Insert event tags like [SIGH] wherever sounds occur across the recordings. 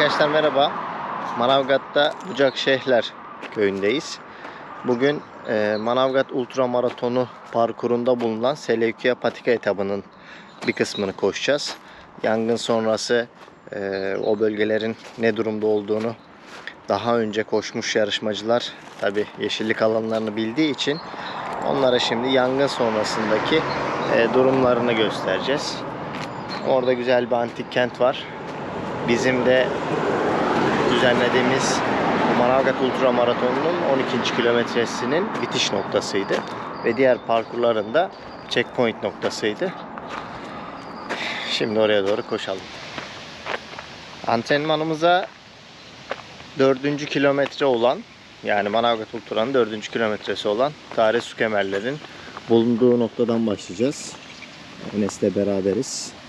Arkadaşlar merhaba. Manavgat'ta Bucakşehirler köyündeyiz. Bugün e, Manavgat Ultramaratonu parkurunda bulunan Seleukia Patika etabının bir kısmını koşacağız. Yangın sonrası e, o bölgelerin ne durumda olduğunu daha önce koşmuş yarışmacılar tabi yeşillik alanlarını bildiği için onlara şimdi yangın sonrasındaki e, durumlarını göstereceğiz. Orada güzel bir antik kent var. Bizim de düzenlediğimiz Manavgat Ultra Maratonu'nun 12. kilometresinin bitiş noktasıydı. Ve diğer parkurların da checkpoint noktasıydı. Şimdi oraya doğru koşalım. Antrenmanımıza 4. kilometre olan yani Manavgat Ultra'nın 4. kilometresi olan Kare Su Kemerlerin bulunduğu noktadan başlayacağız. Enes'le beraberiz.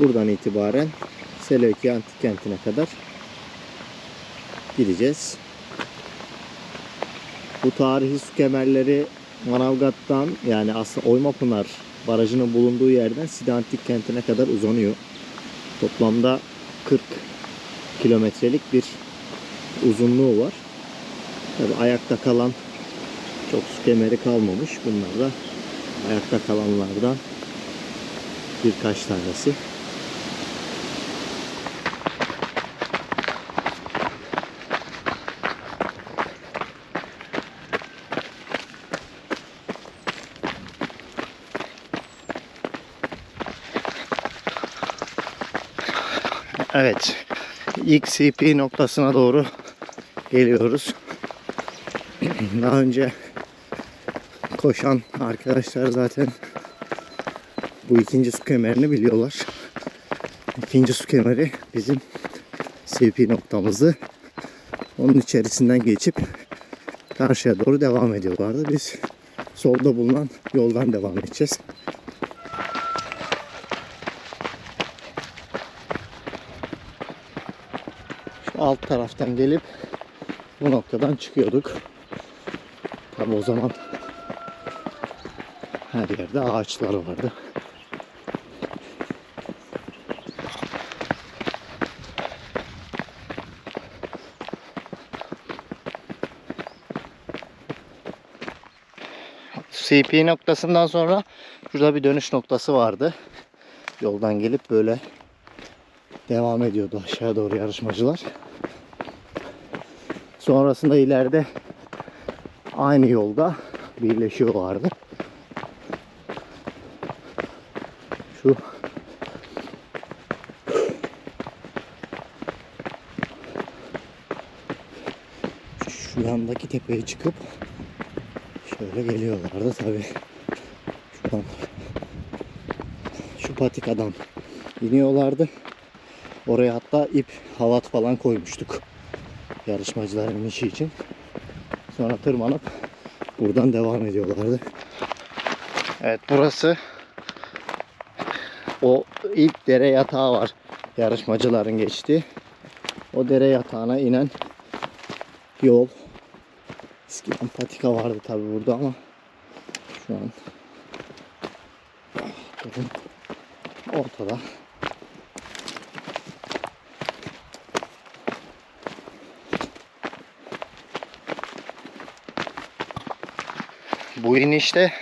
Buradan itibaren Seleukia Antik Kenti'ne kadar gideceğiz. Bu tarihi su kemerleri Manavgat'tan yani aslında Oymapınar Barajı'nın bulunduğu yerden Side Antik Kenti'ne kadar uzanıyor. Toplamda 40 kilometrelik bir uzunluğu var. Tabi ayakta kalan çok su kemeri kalmamış. Bunlar da ayakta kalanlardan birkaç tanesi. Evet. ilk CP noktasına doğru geliyoruz. [CLEARS THROAT] Daha önce koşan arkadaşlar zaten bu ikinci su kemerini biliyorlar. İkinci su kemeri bizim CP noktamızdı. Onun içerisinden geçip karşıya doğru devam ediyorlardı. Biz solda bulunan yoldan devam edeceğiz. Alt taraftan gelip bu noktadan çıkıyorduk. Tabi o zaman her yerde ağaçlar vardı. CP noktasından sonra şurada bir dönüş noktası vardı. Yoldan gelip böyle devam ediyordu aşağı doğru yarışmacılar. Sonrasında ileride aynı yolda birleşiyorlardı. Şu şu yandaki tepeye çıkıp şöyle geliyorlardı tabi. Şuradan şu patikadan iniyorlardı. Oraya hatta ip halat falan koymuştuk. Yarışmacıların işi için. Sonra tırmanıp buradan devam ediyorlardı. Evet burası o ilk dere yatağı var. Yarışmacıların geçtiği. O dere yatağına inen yol. Eskiden patika vardı tabi burada ama şu an ortada. Bu inişte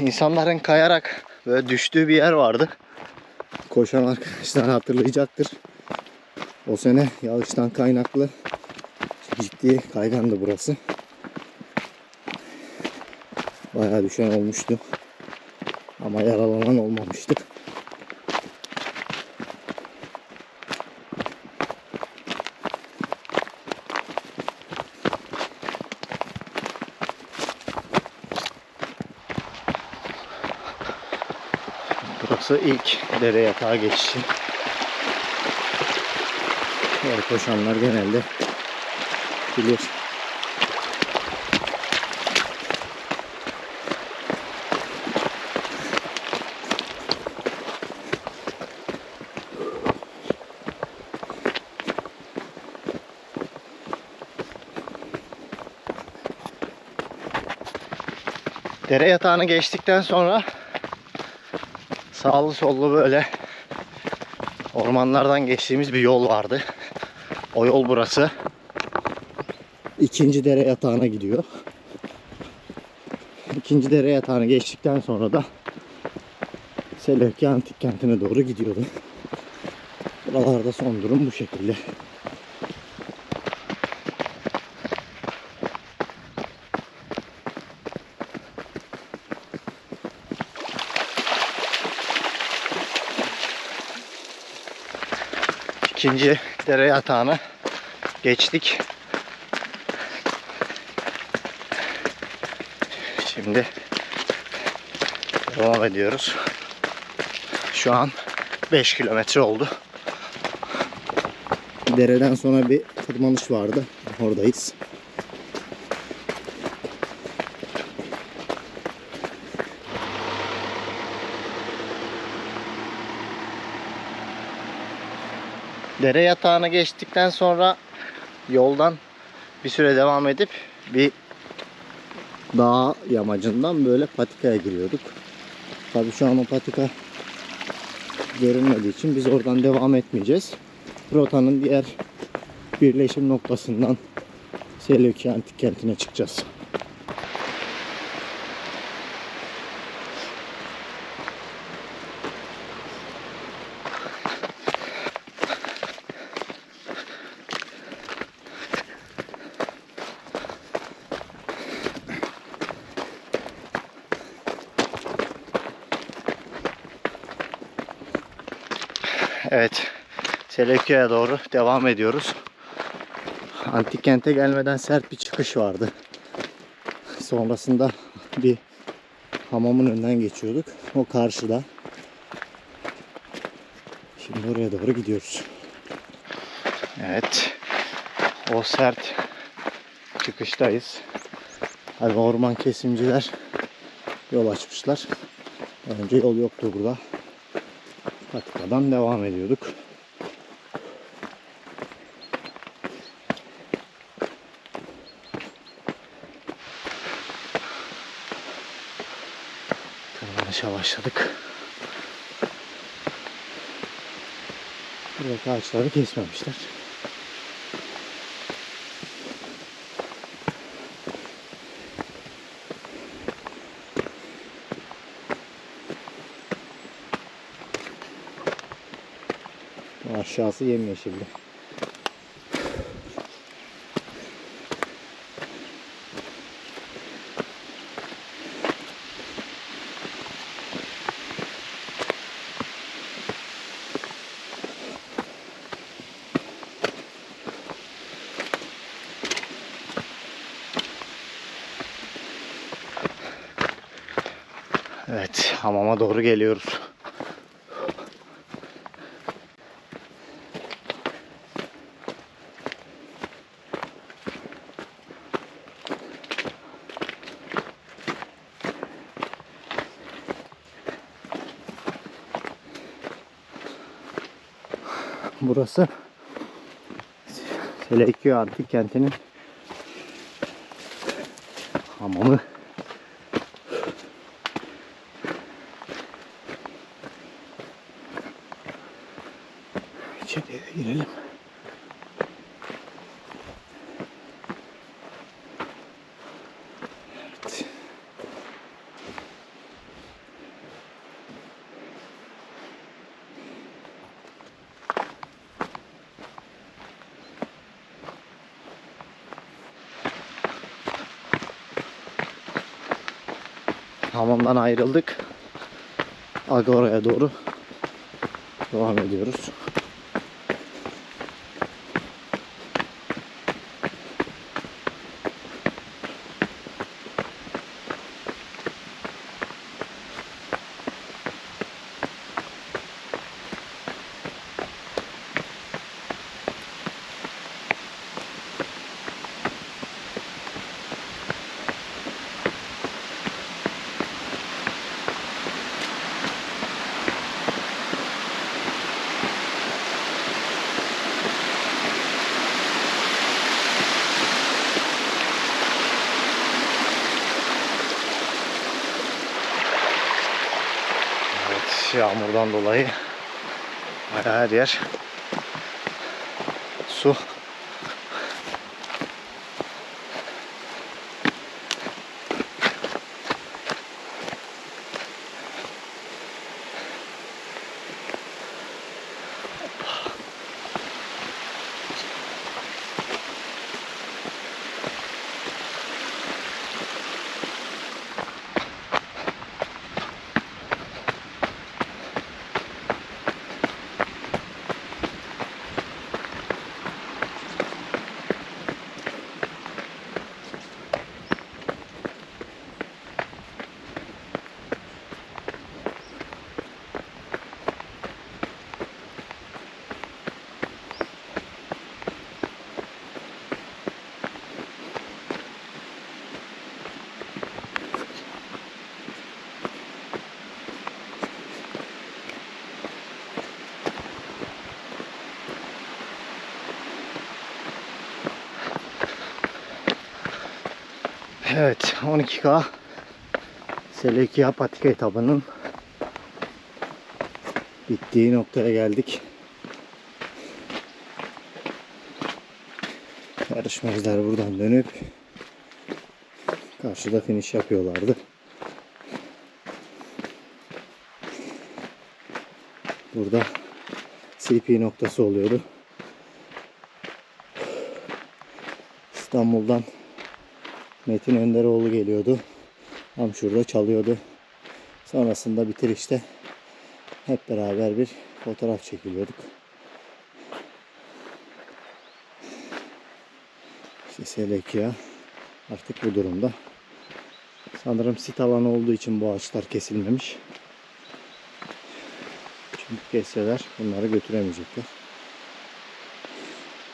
insanların kayarak böyle düştüğü bir yer vardı. Koşan arkadaşlar hatırlayacaktır. O sene yağıştan kaynaklı ciddi kaygandı burası. Bayağı düşen olmuştu. Ama yaralanan olmamıştı. Burası ilk dere yatağı geçişi. Yol koşanlar genelde bilir. Dere yatağını geçtikten sonra sağlı sollu böyle ormanlardan geçtiğimiz bir yol vardı. O yol burası. İkinci dere yatağına gidiyor. İkinci dere yatağını geçtikten sonra da Selevki Antik Kenti'ne doğru gidiyordu. Buralarda son durum bu şekilde. İkinci dere yatağını geçtik. Şimdi devam ediyoruz. Şu an 5 kilometre oldu. Dereden sonra bir tırmanış vardı. Oradayız. Dere yatağını geçtikten sonra yoldan bir süre devam edip bir dağ yamacından böyle patikaya giriyorduk. Tabii şu an o patika görünmediği için biz oradan devam etmeyeceğiz. Rotanın diğer birleşim noktasından Seleuki Antik Kenti'ne çıkacağız. Evet. Seleukia'ya doğru devam ediyoruz. Antik kente gelmeden sert bir çıkış vardı. Sonrasında bir hamamın önünden geçiyorduk. O karşıda. Şimdi oraya doğru gidiyoruz. Evet. O sert çıkıştayız. Hani orman kesimciler yol açmışlar. Önce yol yoktu burada. Patikadan devam ediyorduk. Tırmanışa başladık. Buradaki ağaçları kesmemişler. Aşağısı yemyeşildi. Evet, hamama doğru geliyoruz. Burası Seleukia Antik Kenti'nin hamamı. Hamamdan ayrıldık. Agora'ya doğru devam ediyoruz. Evet, yağmurdan dolayı Bayağı her yer su. Evet 12K Selekia patika etabının bittiği noktaya geldik. Yarışmacılar buradan dönüp karşıda finish yapıyorlardı. Burada CP noktası oluyordu. İstanbul'dan Metin Önderoğlu geliyordu. Tam şurada çalıyordu. Sonrasında bitirişte hep beraber bir fotoğraf çekiliyorduk. İşte Selekia artık bu durumda. Sanırım sit alanı olduğu için bu ağaçlar kesilmemiş. Çünkü kesseler bunları götüremeyecekler.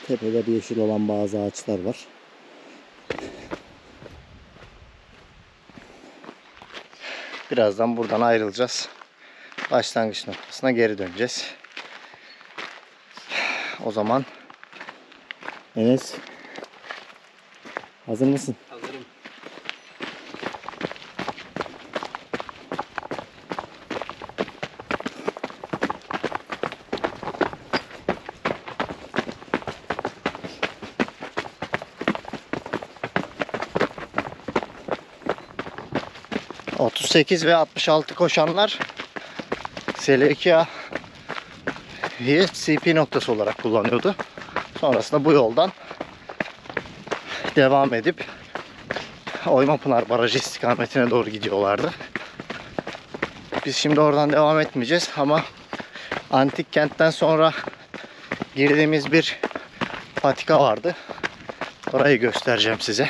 Tepede yeşil olan bazı ağaçlar var. Birazdan buradan ayrılacağız. Başlangıç noktasına geri döneceğiz. O zaman Enes hazır mısın? 38 ve 66 koşanlar Selekia CP noktası olarak kullanıyordu. Sonrasında bu yoldan devam edip Oymapınar Barajı istikametine doğru gidiyorlardı. Biz şimdi oradan devam etmeyeceğiz ama antik kentten sonra girdiğimiz bir patika vardı. Orayı göstereceğim size.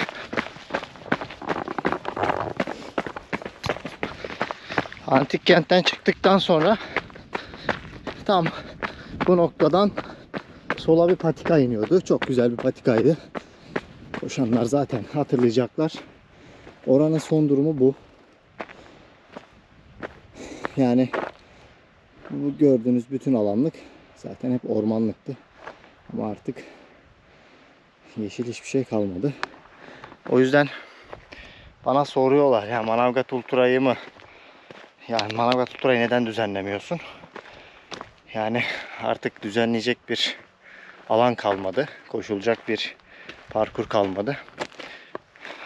Antik kentten çıktıktan sonra tam bu noktadan sola bir patika iniyordu. Çok güzel bir patikaydı. Koşanlar zaten hatırlayacaklar. Oranın son durumu bu. Yani bu gördüğünüz bütün alanlık zaten hep ormanlıktı. Ama artık yeşil hiçbir şey kalmadı. O yüzden bana soruyorlar ya Manavgat Ultra'yı mı yani Manavgat Ultra'yı neden düzenlemiyorsun? Yani artık düzenleyecek bir alan kalmadı. Koşulacak bir parkur kalmadı.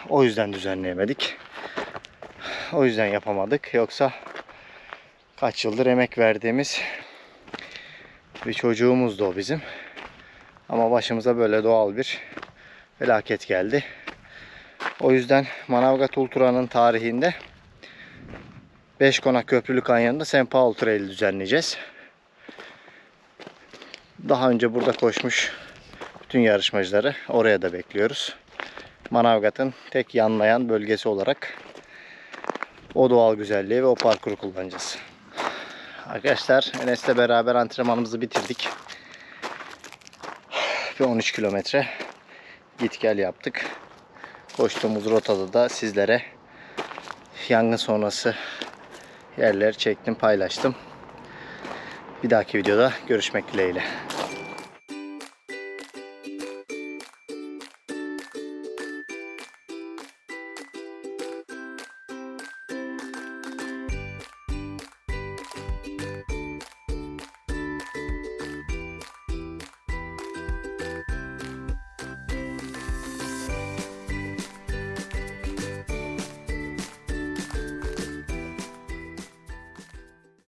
O yüzden düzenleyemedik. O yüzden yapamadık. Yoksa kaç yıldır emek verdiğimiz bir çocuğumuzdu o bizim. Ama başımıza böyle doğal bir felaket geldi. O yüzden Manavgat Ultra'nın tarihinde 5 konak köprülü kanyonunda St. Paul Trail düzenleyeceğiz. Daha önce burada koşmuş bütün yarışmacıları oraya da bekliyoruz. Manavgat'ın tek yanlayan bölgesi olarak o doğal güzelliği ve o parkuru kullanacağız. Arkadaşlar Enes'le beraber antrenmanımızı bitirdik. Bir 13 kilometre git gel yaptık. Koştuğumuz rotada da sizlere yangın sonrası yerleri çektim paylaştım. Bir dahaki videoda görüşmek dileğiyle.